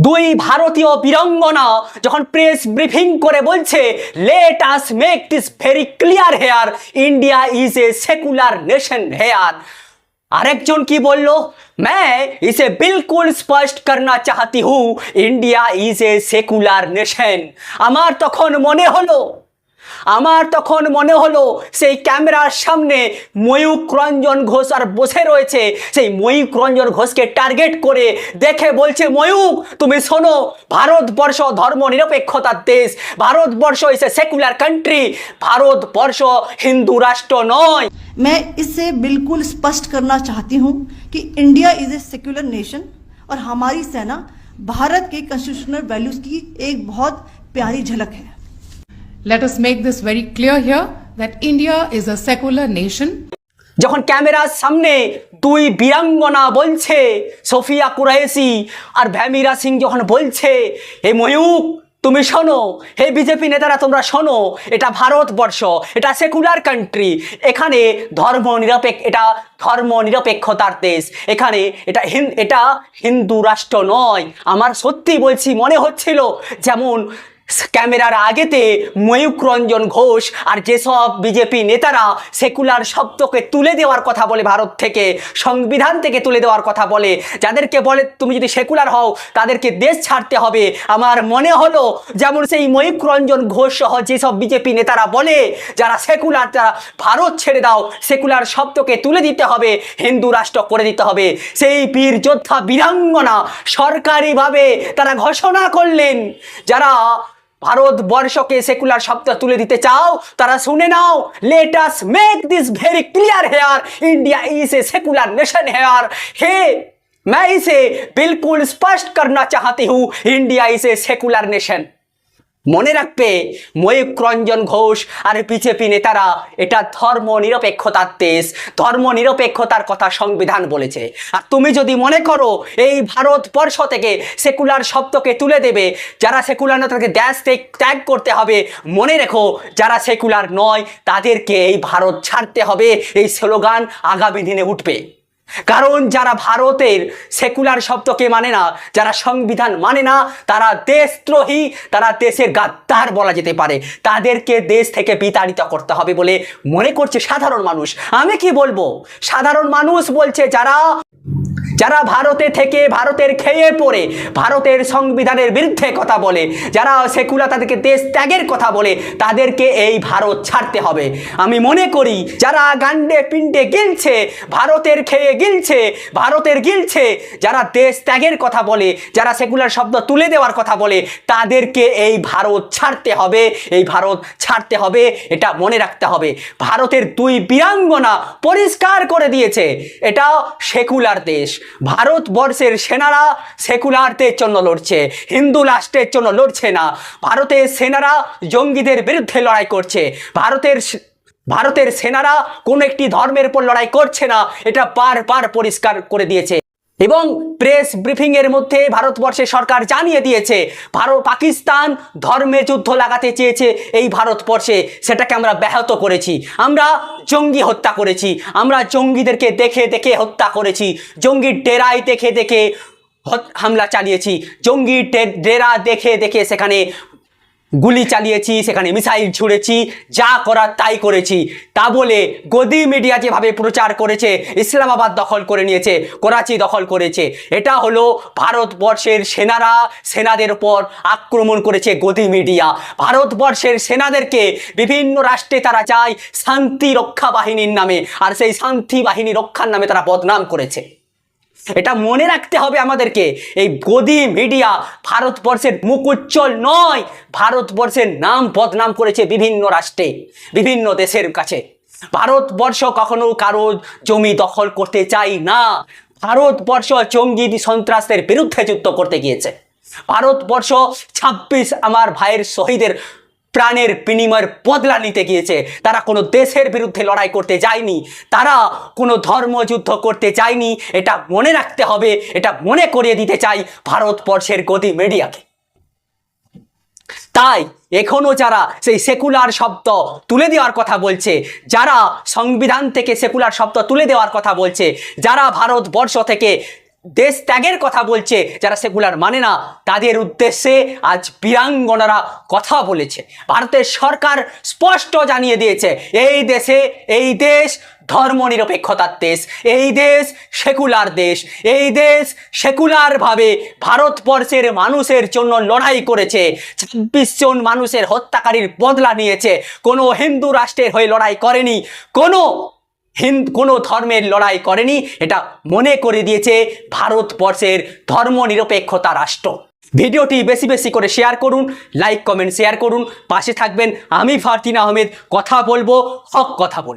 দুই ভারতীয় বীরঙ্গনা যখন প্রেস ব্রিফিং করে বলছে let us make this very clear here India is a secular nation here আরেকজন কি বলল मैं इसे बिल्कुल स्पष्ट करना चाहती हूँ India is a secular nation আমার তখন মনে হলো আমার তখন মনে হলো সেই ক্যামেরার সামনে ময়ূক রঞ্জন ঘোষ আর বসে রয়েছে সেই ময়ূক রঞ্জন ঘোষকে টার্গেট করে দেখে বলছে ময়ূক তুমি শোনো ভারতবর্ষ ধর্ম নিরপেক্ষতার দেশ Bharatvarsha is a secular country Bharatvarsha Hindu রাষ্ট্র নয় मैं इससे बिल्कुल स्पष्ट करना चाहती हूँ कि India is a secular nation और हमारी सेना भारत के कॉन्स्टिट्यूशनल वैल्यूज की एक बहुत प्यारी झलक है Let us make this very clear here that India is a secular nation. যখন ক্যামেরার সামনে দুই বীরাঙ্গনা বলছে, সোফিয়া কুরাইশি আর ভ্যামিরা সিং যখন বলছে, হে ময়ূক, তুমি শোনো, হে বিজেপি নেতারা তোমরা শোনো, এটা ভারতবর্ষ, এটা সেকুলার কান্ট্রি এখানে ধর্ম নিরপেক্ষ এটা ধর্ম নিরপেক্ষতার দেশ, এখানে এটা এটা হিন্দু রাষ্ট্র নয় আমার সত্যি বলছি, মনে হচ্ছিল যেমন ক্যামেরার আগেতে ময়ূক রঞ্জন ঘোষ আর যেসব বিজেপি নেতারা সেকুলার শব্দকে তুলে দেওয়ার কথা বলে ভারত থেকে, সংবিধান থেকে তুলে দেওয়ার কথা বলে, যাদেরকে বলে তুমি যদি সেকুলার হও, তাদেরকে দেশ ছাড়তে হবে। আমার মনে হলো যেমন সেই ময়ূক রঞ্জন ঘোষ সহ যেসব বিজেপি নেতারা বলে, যারা সেকুলার তারা ভারত ছেড়ে দাও, সেকুলার শব্দকে তুলে দিতে হবে, হিন্দু রাষ্ট্র করে দিতে হবে। সেই বীর যোদ্ধা বীরাঙ্গনা সরকারিভাবে তারা ঘোষণা করলেন, যারা ভারতবর্ষকে সেকুলার শব্দ তুলে দিতে চাও তারা শুনে নাও let us make this very clear here India is a secular nation here हे मैं इसे बिल्कुल स्पष्ट करना चाहती हूँ India is a secular nation মনে রাখবে ময়ূক রঞ্জন ঘোষ আর বিজেপি নেতারা এটা ধর্ম নিরপেক্ষতার দেশ ধর্ম নিরপেক্ষতার কথা সংবিধান বলেছে। আর তুমি যদি মনে করো, এই ভারতবর্ষ থেকে সেকুলার শব্দকে তুলে দেবে, যারা সেকুলার নয় তাদেরকে দেশ ত্যাগ করতে হবে, মনে রেখো, যারা সেকুলার নয়, তাদেরকে এই ভারত ছাড়তে হবে, এই স্লোগান আগামী দিনে উঠবে। কারণ যারা ভারতের সেকুলার শব্দকে মানে না, যারা সংবিধান মানে না, তারা দেশদ্রোহী, তারা দেশের গাদ্দার বলা যেতে পারে। তাদেরকে দেশ থেকে বিতাড়িত করতে হবে বলে মনে করছে সাধারণ মানুষ। আমি কি বলব? সাধারণ মানুষ বলছে যারা যারা ভারতে থেকে ভারতের খেয়ে পড়ে, ভারতের সংবিধানের বিরুদ্ধে কথা বলে, যারা সেকুলার তাদেরকে দেশ ত্যাগের কথা বলে, তাদেরকে এই ভারত ছাড়তে হবে। আমি মনে করি, যারা গান্ডে পিণ্ডে গিলছে, ভারতের খেয়ে গিলছে, ভারতের গিলছে, যারা দেশ ত্যাগের কথা বলে, যারা সেকুলার শব্দ তুলে দেওয়ার কথা বলে, তাদেরকে এই ভারত ছাড়তে হবে, এই ভারত ছাড়তে হবে, এটা মনে রাখতে হবে। ভারতের দুই বীরাঙ্গনা পরিষ্কার করে দিয়েছে এটা সেকুলার দেশ। ভারতবর্ষের সেনারা সেকুলারদের জন্য লড়ছে, হিন্দু রাষ্ট্রের জন্য লড়ছে না, ভারতের সেনারা জঙ্গিদের বিরুদ্ধে লড়াই করছে, ভারতের ভারতের সেনারা কোনো একটি ধর্মের উপর লড়াই করছে না, এটা পার পার পরিষ্কার করে দিয়েছে। এবং প্রেস ব্রিফিং এর মধ্যে ভারতবর্ষের সরকার জানিয়ে দিয়েছে, ভারত পাকিস্তান ধর্মে যুদ্ধ লাগাতে চেয়েছে এই ভারতবর্ষে। সেটাকে আমরা ব্যাহত করেছি। আমরা জঙ্গি হত্যা করেছি। আমরা জঙ্গিদেরকে দেখে দেখে হত্যা করেছি। জঙ্গির ডেরায় দেখে দেখে হামলা চালিয়েছি। জঙ্গি ডেরা দেখে দেখে সেখানে গুলি চালিয়েছি, সেখানে মিসাইল ছুঁড়েছি, যা করার তাই করেছি। তা বলে গদি মিডিয়া যেভাবে প্রচার করেছে, ইসলামাবাদ দখল করে নিয়েছে, করাচি দখল করেছে। এটা হলো ভারতবর্ষের সেনারা সেনাদের উপর আক্রমণ করেছে গদি মিডিয়া। ভারতবর্ষের সেনাদেরকে বিভিন্ন রাষ্ট্রে তারা চায় শান্তি রক্ষা বাহিনীর নামে, আর সেই শান্তি বাহিনী রক্ষার নামে তারা বদনাম করেছে। এটা মনে রাখতে হবে আমাদেরকে। এই গদি মিডিয়া ভারতবর্ষের মুখ উজ্জ্বল নয়, ভারতবর্ষের নাম বদনাম করেছে বিভিন্ন রাষ্ট্রে, বিভিন্ন দেশের কাছে। ভারতবর্ষ কখনো কারও জমি দখল করতে চাই না। ভারতবর্ষ জঙ্গি সন্ত্রাসের বিরুদ্ধে যুদ্ধ করতে গিয়েছে। ভারতবর্ষ ছাব্বিশ আমার ভাইয়ের শহীদের প্রাণের বিনিময়ের বদলা নিতে গিয়েছে। তারা কোনো দেশের বিরুদ্ধে লড়াই করতে যায়নি। তারা কোনো ধর্মযুদ্ধ করতে চায়নি এটা মনে রাখতে হবে, এটা মনে করিয়ে দিতে চাই ভারতবর্ষের গদি মিডিয়াকে। তাই এখনও যারা সেই সেকুলার শব্দ তুলে দেওয়ার কথা বলছে, যারা সংবিধান থেকে সেকুলার শব্দ তুলে দেওয়ার কথা বলছে, যারা ভারতবর্ষ থেকে দেশ ত্যাগের কথা বলছে, যারা সেকুলার মানে না, তাদের উদ্দেশ্যে আজ বীরাঙ্গনারা কথা বলেছে। ভারতের সরকার স্পষ্ট জানিয়ে দিয়েছে, এই দেশে, এই দেশ ধর্মনিরপেক্ষতার দেশ, এই দেশ সেকুলার দেশ, এই দেশ সেকুলারভাবে ভারতবর্ষের মানুষের জন্য লড়াই করেছে, ছাব্বিশ জন মানুষের হত্যাকারীর বদলা নিয়েছে, কোনো হিন্দু রাষ্ট্রের হয়ে লড়াই করেনি, কোনো হিন্দ কোনো ধর্মের লড়াই করেনি, এটা মনে করে দিয়েছে ভারতবর্ষের ধর্মনিরপেক্ষতা রাষ্ট্র। ভিডিওটি বেশি বেশি করে শেয়ার করুন লাইক কমেন্ট শেয়ার করুন। পাশে থাকবেন আমি ফারতিন আহমেদ, কথা বলব, হক কথা বলব।